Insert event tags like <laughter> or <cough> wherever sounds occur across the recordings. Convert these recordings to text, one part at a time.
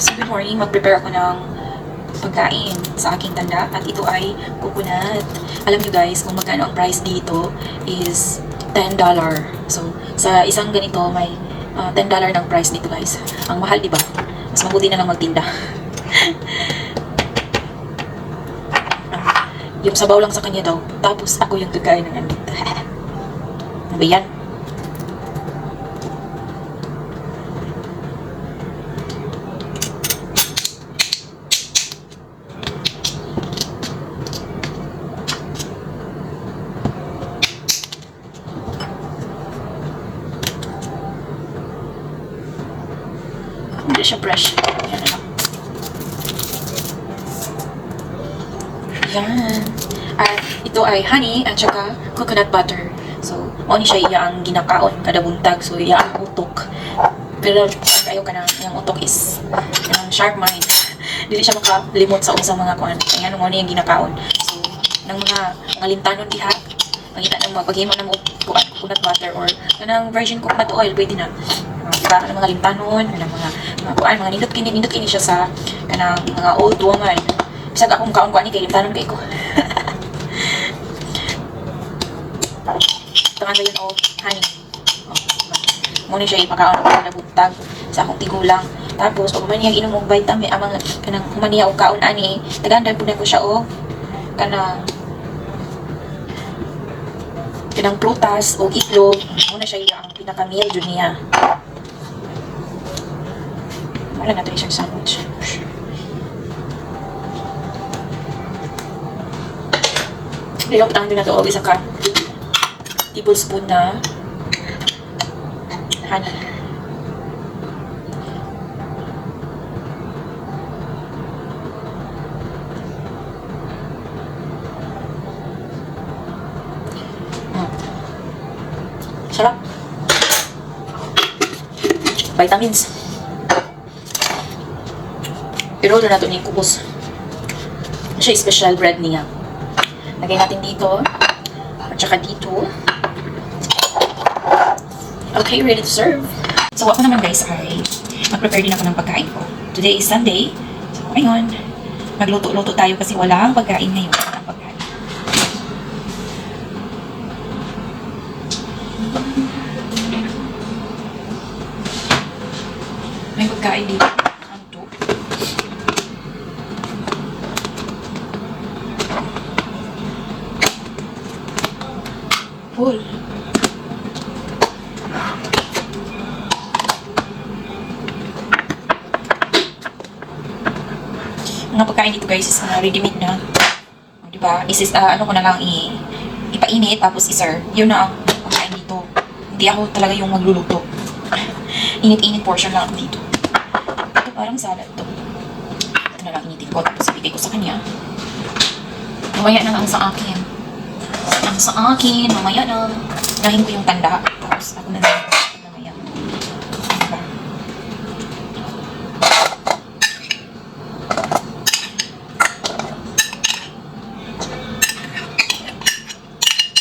So good morning, mag-prepare ako ng pagkain sa aking tanda at ito ay coconut. Alam nyo guys, kung magkano ang price dito is $10. So sa isang ganito may ah, $10 ng price dito guys. Ang mahal, di ba? Mas mabuti na lang magtinda. <laughs> Yung sabaw lang sa kanya daw. Tapos ako yung gagawin ng andito. <laughs> ano ba yan? Hindi siya fresh. Yan na. At ito ay honey at saka coconut butter. So, mo siya iya ginakaon kada buntag. So, iya ang utok. Pero, ang kayo ka na, yung utok is yung sharp mind. <laughs> Dili siya makalimot sa usang mga kuan. Kaya ano mo ni yung ginakaon. So, ng mga mga diha, pangita ng mga paghimo ng coconut butter or kanang virgin coconut oil, pwede na. Uh, diba? Ang mga lintanon, mga mga kuan, mga nindot kini, nindot kini siya sa kanang mga old woman. Bisag akong kaon kuan ni kay lintanon kay ko. <laughs> Tangan ba yun o honey? Oh? Muna siya ipakaon ako na buntag sa akong tigulang. Tapos, pag man inom og vitamin, ang mga kanang humaniya og kaon ani, tagandan na ko siya og kanang kanang prutas o itlog. Muna siya iya ang pinaka-meal dyan niya. Wala natin siyang sandwich. Nilok tayo na ito og isa ka tablespoon na honey. Mm. Sarap. Vitamins. I-roll na natin yung kubos. Siya special bread niya. Lagay natin dito. At saka dito. Okay, ready to serve. So, ako naman guys ay mag-prepare din ako ng pagkain ko. Today is Sunday. So, ngayon, magluto-luto tayo kasi walang pagkain ngayon. Walang pagkain. May pagkain dito. Ano to? Full. Mga pagkain dito guys is uh, ready-made na. O, diba? Is, is, uh, ano ko na lang i ipainit tapos i-serve. Yun na ang pagkain dito. Hindi ako talaga yung magluluto. <laughs> Init-init portion lang ako dito. Ito parang salad to. Ito na lang initin ko tapos ibigay ko sa kanya. Mamaya na lang sa akin. Ang sa akin, mamaya na. Nahin ko yung tanda. Tapos ako na lang. Mamaya. Diba?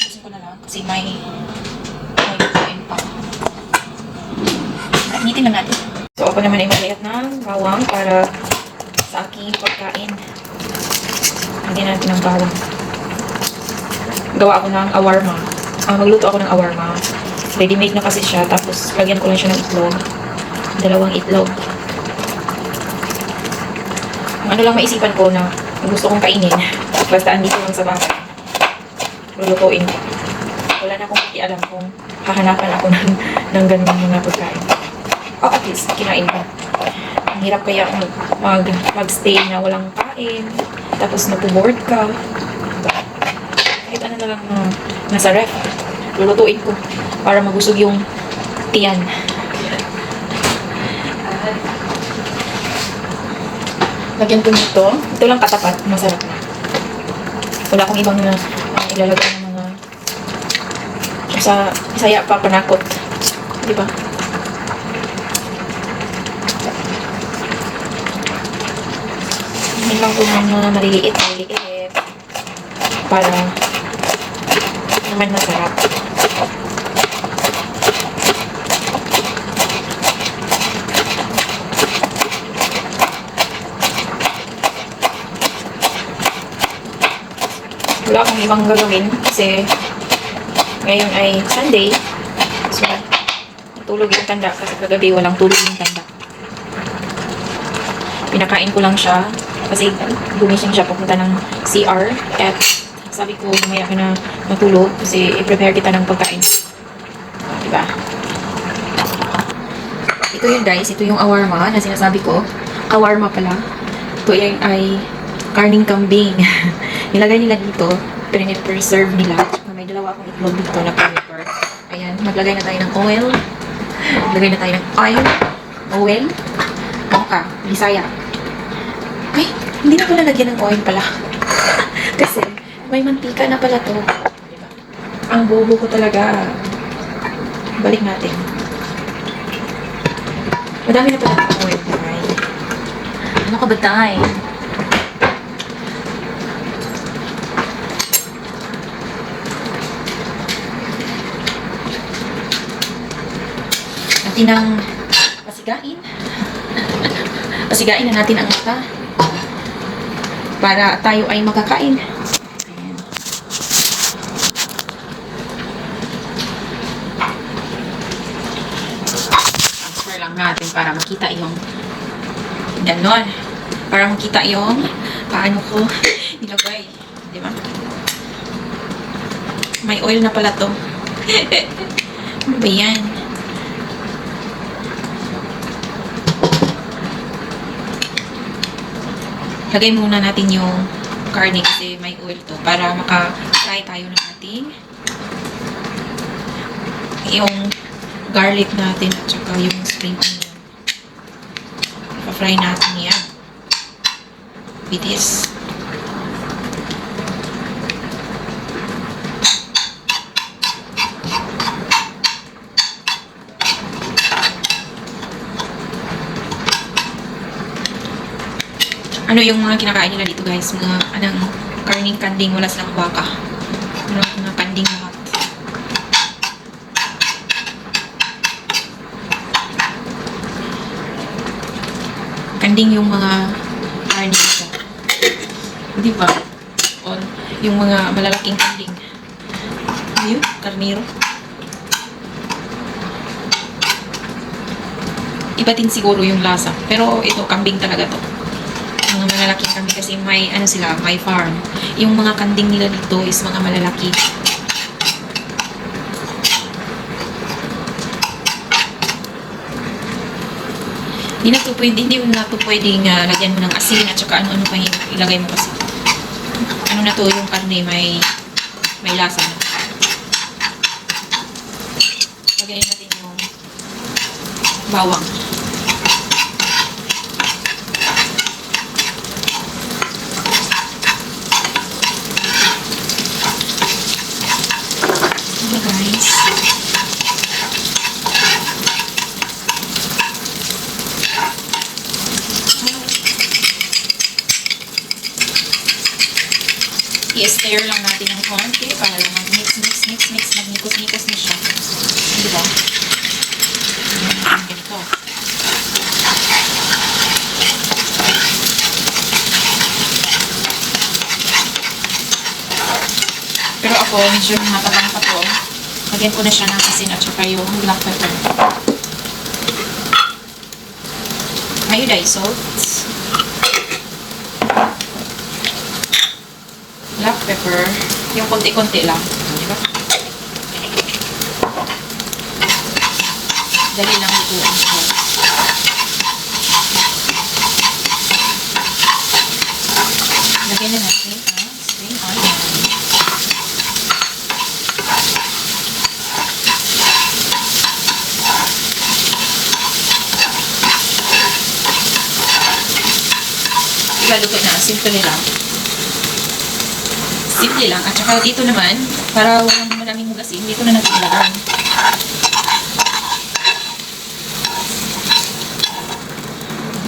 Gusto ko na lang kasi may may kain pa. Initin lang natin. Ako naman ay maglayat ng bawang para sa aking pagkain. Hindi natin ng bawang. Gawa ako ng awarma. Ah, magluto ako ng awarma. Ready-made na kasi siya. Tapos lagyan ko lang siya ng itlog. Dalawang itlog. Ano lang maisipan ko na gusto kong kainin. Basta andito lang sa bahay lulutuin ko. Wala na akong pakialam kung hahanapan ako <laughs> ng, ng ganun mga pagkain. Oh, at least, kinain ko. Ang hirap kaya mag, mag, mag-stay na walang kain. Tapos napuboard ka. Kahit ano na lang na nasa ref. Lulutuin ko para magusog yung tiyan. Lagyan ko nito. Ito lang katapat. Masarap na. Wala akong ibang na uh, ilalagay ng mga sa Bisaya pa panakot. Di ba? lang po mga maliliit, maliliit. Para naman masarap. wala akong ibang gagawin kasi ngayon ay Sunday so tulog yung tanda kasi kagabi walang tulog yung tanda pinakain ko lang siya kasi gumising siya pupunta ng CR. At sabi ko, mamaya ka na matulog kasi i-prepare kita ng pagkain. Diba? Ito yun guys, ito yung awarma na sinasabi ko. Kawarma pala. Ito ay, ay karning kambing. <laughs> Nilagay nila dito, preserve nila. May dalawa akong itlog dito na piniper. Ayan, maglagay na tayo ng oil. Maglagay na tayo ng oil. Oil. Ka? Bisaya. Hindi na ko nalagyan ng oil pala. <laughs> Kasi, may mantika na pala to. Diba? Ang bobo ko talaga. Balik natin. Madami na pala ng oil, tay. Ano ka ba, tay? Natin ang pasigain. <laughs> pasigain na natin ang mata. Para tayo ay makakain. Ayan. Transfer lang natin para makita yung ganon. Para makita yung paano ko <laughs> nilagay. Di ba? May oil na pala to. <laughs> ano ba yan? Lagay muna natin yung karne kasi may oil to para maka-fry tayo ng ating yung garlic natin at saka yung spring onion. Pa-fry natin yan. With this. Ano yung mga kinakain nila dito guys? Mga anong karning kanding wala silang baka. Ano mga kanding lahat? Kanding yung mga karne dito. Di ba? O yung mga malalaking kanding. Yun? Karniro iba din siguro yung lasa. Pero ito kambing talaga to mga malalaking kambing kasi may ano sila, may farm. Yung mga kanding nila dito is mga malalaki. Hindi na to pwede, hindi na to pwedeng uh, lagyan mo ng asin at saka ano-ano pa ilagay mo kasi. Ano na to yung karne, may may lasa na. Lagyan natin yung bawang. Hello guys. I-stir lang natin ng konti para lang mag-mix, mix, mix, mix, magnikos-nikos na siya. Di ba? Ganito. Pero ako, medyo matabang pa to. Lagyan ko na siya ng asin at saka yung black pepper. Iodized salt. Black pepper. Yung konti-konti lang. Di ba? Dali lang ito ang salt. Lagyan na natin ang spring onion. Ibaluto na. Simple lang. Simple lang. At saka dito naman, para walang maraming hugasin, dito na natin ilagay.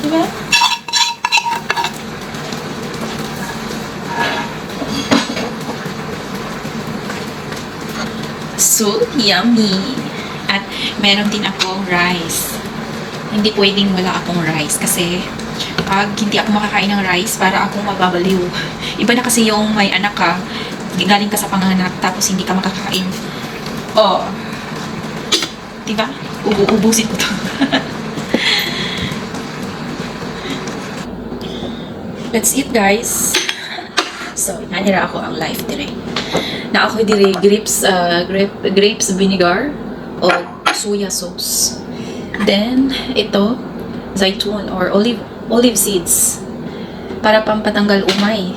Diba? So, yummy! At meron din akong rice. Hindi pwedeng wala akong rice kasi pag hindi ako makakain ng rice, para akong mababaliw. Iba na kasi yung may anak ka, galing ka sa panganak tapos hindi ka makakain. Oh. Diba? Ubu-ubusin ko to. <laughs> That's it guys. <laughs> So, nanira ako ang life dire. Na ako dire grapes, uh, grape, grapes vinegar o soya sauce. Then, ito, zaitun or olive olive seeds para pampatanggal umay.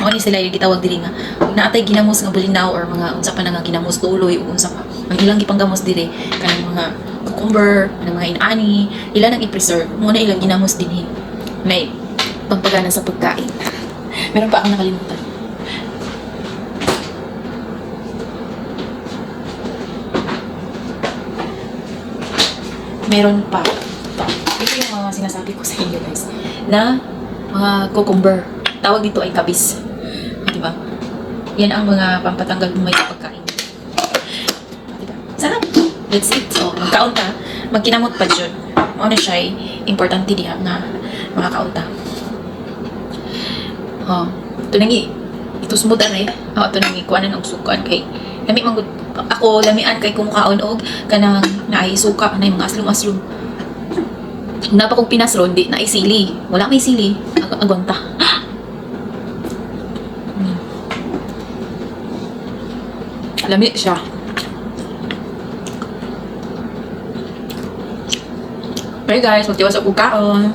Mao ni sila gitawag diri nga. Naatay ginamos nga bulinaw or mga unsa pa nga ginamos tuloy o unsa pa. Ang ilang gipanggamos diri kanang mga cucumber, kanang mga inani, ila nang i-preserve. Mo na ilang ginamos dinhi. May pampagana sa pagkain. <laughs> Meron pa akong nakalimutan. Meron pa. Ito yung mga sinasabi ko sa inyo guys. Na mga cucumber. Tawag dito ay kabis. Diba? Yan ang mga pampatanggal umay sa pagkain. Diba? Sarap. That's it. So, magkaon ta. Magkinamot pa dyan. Ano siya ay importante diha nga mga kaunta. Oh, ito nangi. Ito smooth eh. Oh, ito nangi. Kuhanan ang sukan kay lami man gud- ako lamian kay kumukaon og kanang naay suka na mga aslum-aslum. Napa kong pinasron, di na isili. Wala may sili. Ag agwanta. Lami siya. Okay guys, magtiwas ako kaon.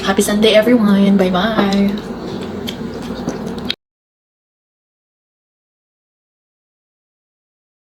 Happy Sunday everyone. Bye-bye.